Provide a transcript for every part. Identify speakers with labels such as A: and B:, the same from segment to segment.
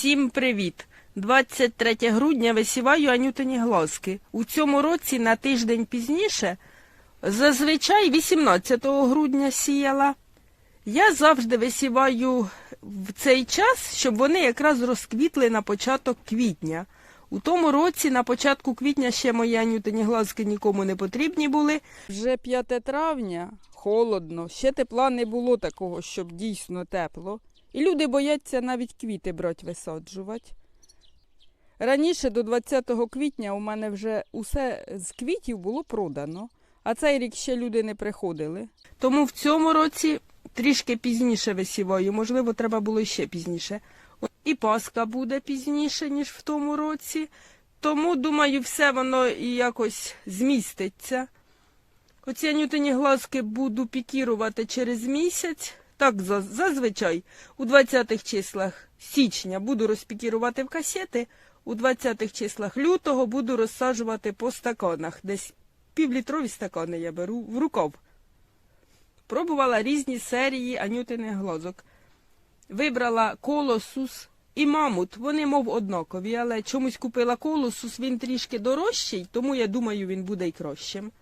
A: Всім привіт! 23 грудня висіваю анютині глазки. У цьому році на тиждень пізніше, зазвичай 18 грудня сіяла. Я завжди висіваю в цей час, щоб вони якраз розквітли на початок квітня. У тому році на початку квітня ще мої анютині глазки нікому не потрібні були. Вже 5 травня, холодно, ще тепла не було такого, щоб дійсно тепло. І люди бояться навіть квіти брати висаджувати. Раніше до 20 квітня у мене вже усе з квітів було продано, а цей рік ще люди не приходили. Тому в цьому році трішки пізніше висіваю, можливо, треба було ще пізніше. І Пасха буде пізніше, ніж в тому році. Тому, думаю, все воно і якось зміститься. Оці анютині глазки буду пікірувати через місяць. Так, зазвичай у 20-х числах січня буду розпікірувати в касети, у 20-х числах лютого буду розсаджувати по стаканах. Десь півлітрові стакани я беру в рукав. Пробувала різні серії анютиних глазок. Вибрала колосус і мамут. Вони, мов однакові, але чомусь купила колосус, він трішки дорожчий, тому я думаю, він буде й кращим.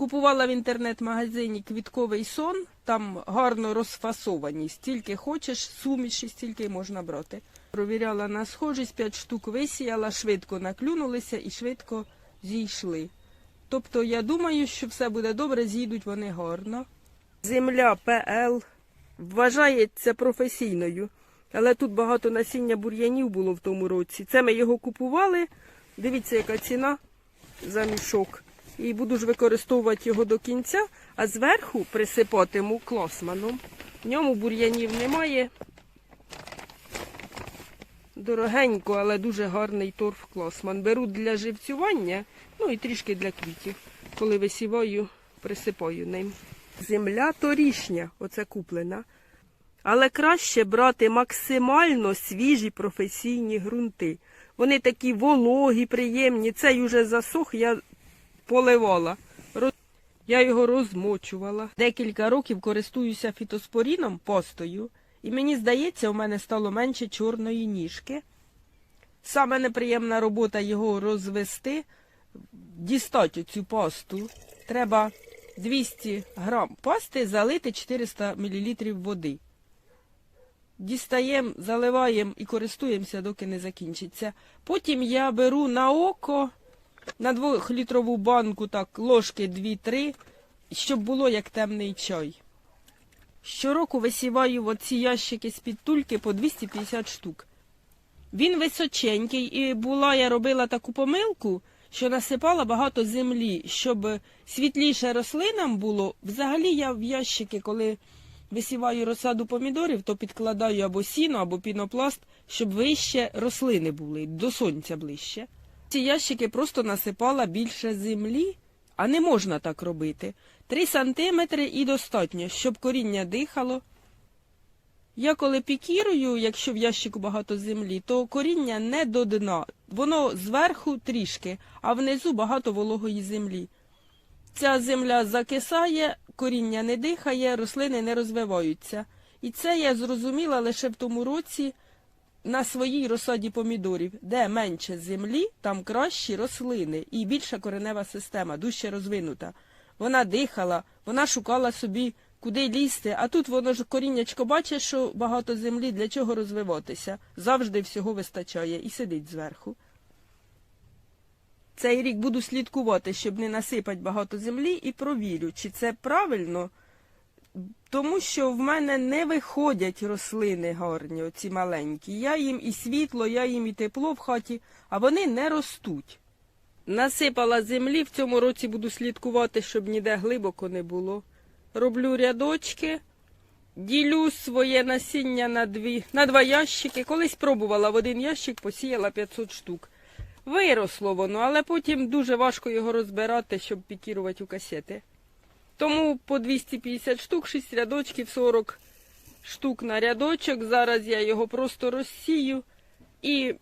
A: Купувала в інтернет-магазині квітковий сон, там гарно розфасовані. Стільки хочеш, суміші, стільки можна брати. Провіряла на схожість, 5 штук висіяла, швидко наклюнулися і швидко зійшли. Тобто я думаю, що все буде добре, зійдуть вони гарно. Земля ПЛ вважається професійною, але тут багато насіння бур'янів було в тому році. Це ми його купували. Дивіться, яка ціна за мішок. І буду ж використовувати його до кінця, а зверху присипатиму клосманом. В ньому бур'янів немає. Дорогенько, але дуже гарний торф клосман. Беру для живцювання, ну і трішки для квітів. Коли висіваю, присипаю ним. Земля торішня, оце куплена. Але краще брати максимально свіжі професійні ґрунти. Вони такі вологі, приємні. Цей уже засох, я поливала. Я його розмочувала. Декілька років користуюся фітоспоріном постою, і мені здається, у мене стало менше чорної ніжки. Саме неприємна робота його розвести, дістати цю пасту. Треба 200 грам пасти залити 400 мл води. Дістаємо, заливаємо і користуємося, доки не закінчиться. Потім я беру на око на двохлітрову банку так ложки 2-3, щоб було як темний чай. Щороку висіваю в оці ящики з-під тульки по 250 штук. Він височенький, і була я робила таку помилку, що насипала багато землі, щоб світліше рослинам було. Взагалі я в ящики, коли висіваю розсаду помідорів, то підкладаю або сіно, або пінопласт, щоб вище рослини були, до сонця ближче. Ці ящики просто насипала більше землі, а не можна так робити. Три сантиметри і достатньо, щоб коріння дихало. Я коли пікірую, якщо в ящику багато землі, то коріння не до дна. Воно зверху трішки, а внизу багато вологої землі. Ця земля закисає, коріння не дихає, рослини не розвиваються. І це я зрозуміла лише в тому році на своїй розсаді помідорів, де менше землі, там кращі рослини і більша коренева система, дужче розвинута. Вона дихала, вона шукала собі, куди лізти, а тут воно ж коріннячко бачить, що багато землі, для чого розвиватися. Завжди всього вистачає і сидить зверху. Цей рік буду слідкувати, щоб не насипати багато землі, і провірю, чи це правильно, тому що в мене не виходять рослини гарні, оці маленькі. Я їм і світло, я їм і тепло в хаті, а вони не ростуть. Насипала землі, в цьому році буду слідкувати, щоб ніде глибоко не було. Роблю рядочки, ділю своє насіння на, дві, на два ящики. Колись пробувала в один ящик, посіяла 500 штук. Виросло воно, але потім дуже важко його розбирати, щоб пікірувати у касети. Тому по 250 штук, 6 рядочків, 40 штук на рядочок. Зараз я його просто розсію і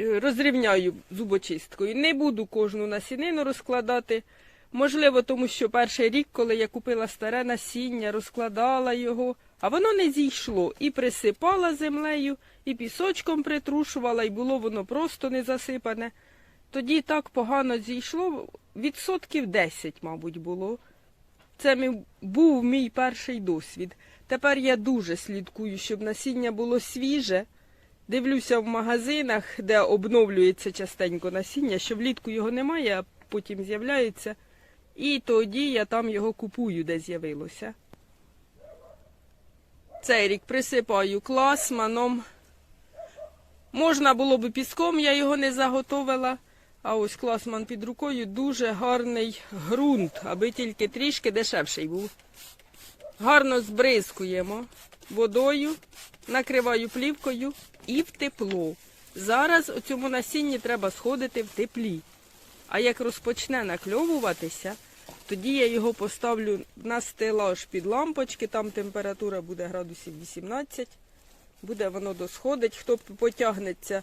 A: е, розрівняю зубочисткою. Не буду кожну насінину розкладати. Можливо, тому що перший рік, коли я купила старе насіння, розкладала його, а воно не зійшло і присипала землею, і пісочком притрушувала, і було воно просто не засипане. Тоді так погано зійшло, відсотків 10, мабуть, було. Це мій, був мій перший досвід. Тепер я дуже слідкую, щоб насіння було свіже. Дивлюся в магазинах, де обновлюється частенько насіння, що влітку його немає, а потім з'являється. І тоді я там його купую, де з'явилося. Цей рік присипаю класманом. Можна було б піском, я його не заготовила. А ось класман під рукою дуже гарний ґрунт, аби тільки трішки дешевший був. Гарно збризкуємо водою, накриваю плівкою і в тепло. Зараз у цьому насінні треба сходити в теплі. А як розпочне накльовуватися, тоді я його поставлю на стелаж під лампочки, там температура буде градусів 18. Буде воно досходить. Хто потягнеться,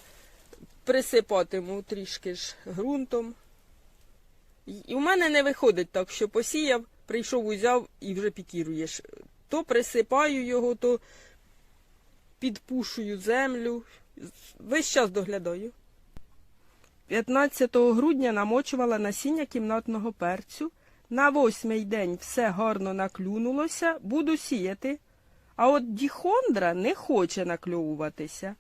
A: присипатиму трішки ж ґрунтом. І у мене не виходить так, що посіяв, прийшов, узяв і вже пікіруєш. То присипаю його, то підпушую землю. Весь час доглядаю. 15 грудня намочувала насіння кімнатного перцю. На восьмий день все гарно наклюнулося, буду сіяти. А от діхондра не хоче накльовуватися.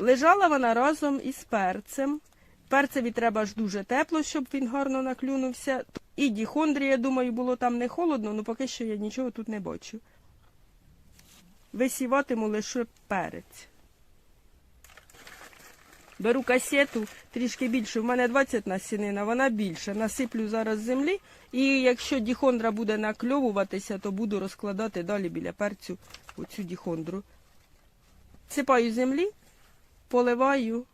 A: Лежала вона разом із перцем. Перцеві треба ж дуже тепло, щоб він гарно наклюнувся. І діхондрі, я думаю, було там не холодно, але поки що я нічого тут не бачу. Висіватиму лише перець. Беру касету трішки більше. У мене 20 насінина, вона більша. Насиплю зараз землі. І якщо діхондра буде накльовуватися, то буду розкладати далі біля перцю оцю діхондру. Сипаю землі, поливаю,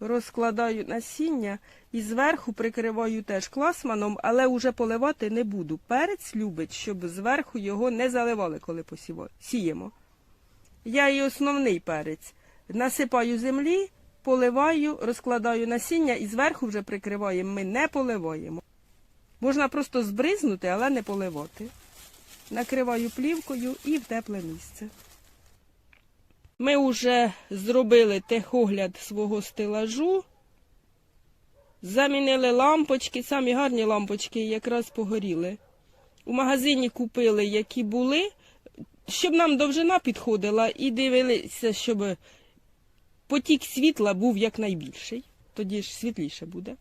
A: розкладаю насіння і зверху прикриваю теж класманом, але вже поливати не буду. Перець любить, щоб зверху його не заливали, коли посіва- сіємо. Я і основний перець. Насипаю землі, поливаю, розкладаю насіння і зверху вже прикриваємо. Ми не поливаємо. Можна просто збризнути, але не поливати. Накриваю плівкою і в тепле місце. Ми вже зробили техогляд свого стелажу. Замінили лампочки, самі гарні лампочки якраз погоріли. У магазині купили, які були, щоб нам довжина підходила, і дивилися, щоб потік світла був якнайбільший. Тоді ж світліше буде.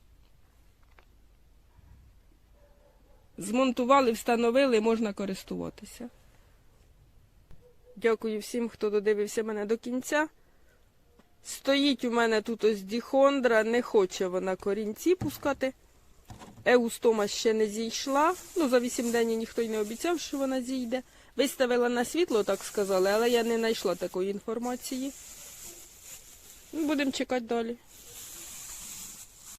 A: Змонтували, встановили, можна користуватися. Дякую всім, хто додивився мене до кінця. Стоїть у мене тут ось діхондра, не хоче вона корінці пускати. Еустома ще не зійшла. Ну, за вісім день ніхто й не обіцяв, що вона зійде. Виставила на світло, так сказали, але я не знайшла такої інформації. Будемо чекати далі.